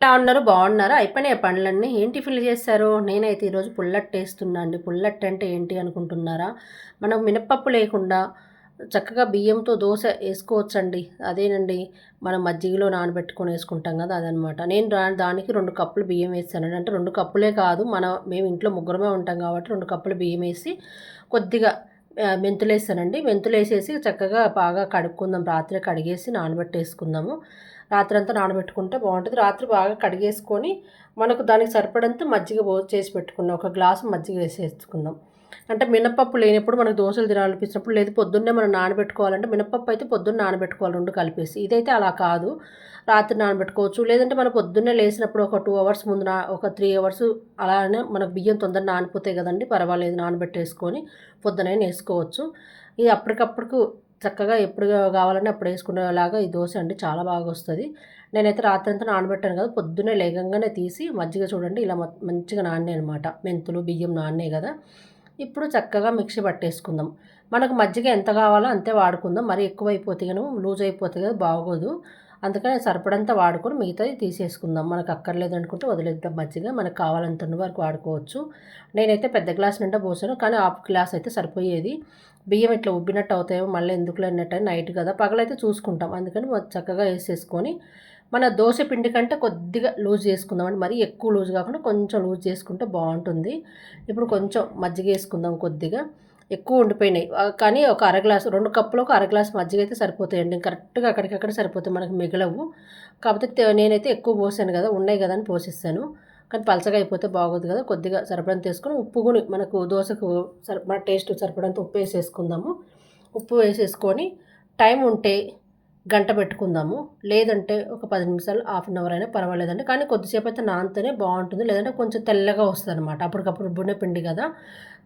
ఎలా ఉన్నారు? బాగున్నారా? అయిపోయినాయి పనులన్నీ ఏం టిఫిన్లు చేశారు? నేనైతే ఈరోజు పుల్లట్ వేస్తున్నా అండి. పుల్లట్ అంటే ఏంటి అనుకుంటున్నారా? మనం మినప్పప్పు లేకుండా చక్కగా బియ్యంతో దోశ వేసుకోవచ్చండి. అదేనండి మనం మజ్జిగలో నానబెట్టుకొని వేసుకుంటాం కదా అదనమాట. నేను దానికి రెండు కప్పులు బియ్యం వేస్తాను అంటే రెండు కప్పులే కాదు మనం మేము ఇంట్లో ముగ్గురమే ఉంటాం కాబట్టి రెండు కప్పులు బియ్యం వేసి కొద్దిగా మెంతులు వేస్తానండి మెంతులు వేసేసి చక్కగా బాగా కడుక్కుందాం. రాత్రి కడిగేసి నానబెట్టేసుకుందాము. రాత్రి అంతా నానబెట్టుకుంటే బాగుంటుంది. రాత్రి బాగా కడిగేసుకొని మనకు దానికి సరిపడంత మజ్జిగ చేసి పెట్టుకున్నాం. ఒక గ్లాసు మజ్జిగ వేసేసుకుందాం. అంటే మినపప్పు లేనప్పుడు మనకు దోశలు తినాలనిపించినప్పుడు లేదు పొద్దున్నే మనం నానబెట్టుకోవాలంటే మినపప్పు అయితే పొద్దున్న నానబెట్టుకోవాలి రెండు కలిపేసి. ఇదైతే అలా కాదు. రాత్రి నానబెట్టుకోవచ్చు. లేదంటే మనం పొద్దున్నే లేచినప్పుడు ఒక టూ అవర్స్ ముందు నా ఒక త్రీ అవర్స్ అలానే మనకు బియ్యం తొందర నానిపోతాయి కదండి పర్వాలేదు నానబెట్టేసుకొని పొద్దునైనా వేసుకోవచ్చు ఇది అప్పటికప్పుడు చక్కగా ఎప్పుడు కావాలంటే అప్పుడు వేసుకునేలాగా ఈ దోశ అండి చాలా బాగా వస్తుంది. నేనైతే రాత్రి అంతా నానబెట్టాను కదా పొద్దున్నే లేగంగానే తీసి మజ్జిగ చూడండి ఇలా మంచిగా నాన్నే అనమాట మెంతులు బియ్యం నాన్నే కదా. ఇప్పుడు చక్కగా మిక్సీ పట్టేసుకుందాం. మనకు మజ్జిగ ఎంత కావాలో అంతే వాడుకుందాం. మరి ఎక్కువ అయిపోతే కానీ లూజ్ అయిపోతే కదా బాగోదు. అందుకని సరిపడంతా వాడుకొని మిగతాది తీసేసుకుందాం. మనకు అక్కర్లేదు అనుకుంటే వదిలేద్దాం మజ్జిగ. మనకు కావాలంత వరకు వాడుకోవచ్చు. నేనైతే పెద్ద గ్లాస్ నిండా పోసాను. కానీ హాఫ్ గ్లాస్ అయితే సరిపోయేది. బియ్యం ఇట్లా ఉబ్బినట్టు అవుతాయో మళ్ళీ ఎందుకు లేనట్టు నైట్ కదా. పగలైతే చూసుకుంటాం. అందుకని చక్కగా వేసేసుకొని మన దోశ పిండి కంటే కొద్దిగా లూజ్ చేసుకుందామండి. మరీ ఎక్కువ లూజ్ కాకుండా కొంచెం లూజ్ చేసుకుంటే బాగుంటుంది. ఇప్పుడు కొంచెం మజ్జిగ వేసుకుందాం కొద్దిగా. ఎక్కువ ఉండిపోయినాయి. కానీ ఒక అర గ్లాస్ రెండు కప్పులు ఒక అర గ్లాస్ మజ్జిగ అయితే సరిపోతాయండి. కరెక్ట్గా అక్కడికక్కడ సరిపోతాయి మనకు మిగలవు. కాకపోతే నేనైతే ఎక్కువ పోసాను కదా ఉన్నాయి కదా అని పోసిస్తాను. కానీ పలచగా అయిపోతే బాగోదు కదా. కొద్దిగా సరిపడంత వేసుకొని ఉప్పు కూడా మనకు దోశకు సరి మన టేస్ట్ సరిపడంత ఉప్పు వేసేసుకుందాము. ఉప్పు వేసేసుకొని టైం ఉంటే గంట పెట్టుకుందాము. లేదంటే ఒక పది నిమిషాలు హాఫ్ అన్ అవర్ అయినా పర్వాలేదండి. కానీ కొద్దిసేపు అయితే నానితేనే బాగుంటుంది. లేదంటే కొంచెం తెల్లగా వస్తుంది అనమాట అప్పటికప్పుడు రుబ్బునే పిండి కదా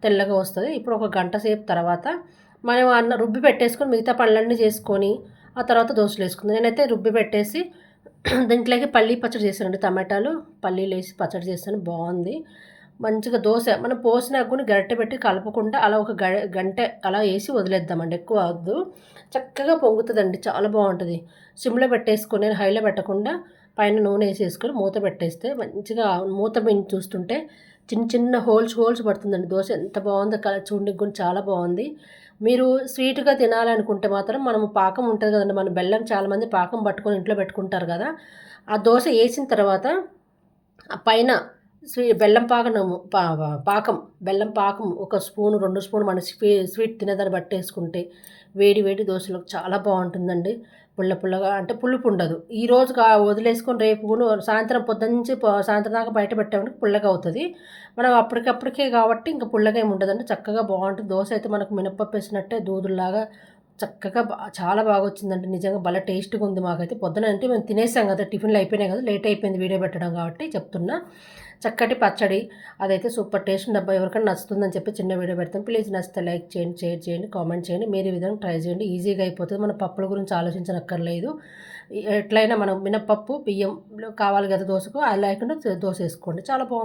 తెల్లగా వస్తుంది. ఇప్పుడు ఒక గంట సేపు తర్వాత మనం అన్న రుబ్బి పెట్టేసుకొని మిగతా పళ్ళన్నీ చేసుకొని ఆ తర్వాత దోశలు వేసుకుందాం. నేనైతే రుబ్బి పెట్టేసి దీంట్లోకి పల్లీ పచ్చడి చేశానండి. టమాటాలు పల్లీలు వేసి పచ్చడి చేస్తాను. బాగుంది. మంచిగా దోశ మనం పోసిన అగ్గుని గరిటె పెట్టి కలపకుండా అలా ఒక గ గంట అలా వేసి వదిలేద్దామండి ఎక్కువ వద్దు. చక్కగా పొంగుతుందండి చాలా బాగుంటుంది. సిమ్లో పెట్టేసుకొని హైలో పెట్టకుండా పైన నూనె వేసేసుకొని మూత పెట్టేస్తే మంచిగా మూత మించి చూస్తుంటే చిన్న చిన్న హోల్స్ హోల్స్ పడుతుందండి దోశ. ఎంత బాగుందో కలర్ చూడడానికి కూడా చాలా బాగుంది. మీరు స్వీట్గా తినాలనుకుంటే మాత్రం మనము పాకం ఉంటుంది కదండి మన బెల్లం చాలామంది పాకం పట్టుకొని ఇంట్లో పెట్టుకుంటారు కదా. ఆ దోశ వేసిన తర్వాత పైన స్వీ బెల్లం పాకం పాకం బెల్లం పాకం ఒక స్పూన్ రెండు స్పూన్ మన స్వీట్ తినేదాన్ని బట్టేసుకుంటే వేడి వేడి దోశలకు చాలా బాగుంటుందండి. పుల్ల పుల్లగా అంటే పులుపు ఉండదు. ఈ రోజు వదిలేసుకొని రేపు సాయంత్రం పొద్దున్నుంచి సాయంత్రం దాకా బయట పెట్టామంటే పుల్లగా అవుతుంది. మనం అప్పటికప్పటికే కాబట్టి ఇంకా పుల్లగా ఏమి ఉండదండి. చక్కగా బాగుంటుంది. దోశ అయితే మనకు మినప్పప్పు వేసినట్టే దూదుల్లాగా చక్కగా చాలా బాగా వచ్చిందంటే నిజంగా భలే టేస్ట్గా ఉంది మాకైతే. పొద్దున అంటే మేము తినేసాం కదా టిఫిన్లు అయిపోయినాయి కదా లేట్ అయిపోయింది వీడియో పెట్టడం కాబట్టి చెప్తున్నా. చక్కటి పచ్చడి అదైతే సూపర్ టేస్ట్ డబ్బా ఎవరికైనా నచ్చుతుందని చెప్పి చిన్న వీడియో పెడతాం. ప్లీజ్ నచ్చితే లైక్ చేయండి షేర్ చేయండి కామెంట్ చేయండి. మీరు ఈ విధంగా ట్రై చేయండి ఈజీగా అయిపోతుంది. మన పప్పుల గురించి ఆలోచించనక్కర్లేదు. ఎట్లయినా మనం మినపప్పు బియ్యం కావాలి కదా దోశకు అలా లేకుండా దోశ వేసుకోండి. చాలా బాగుంది.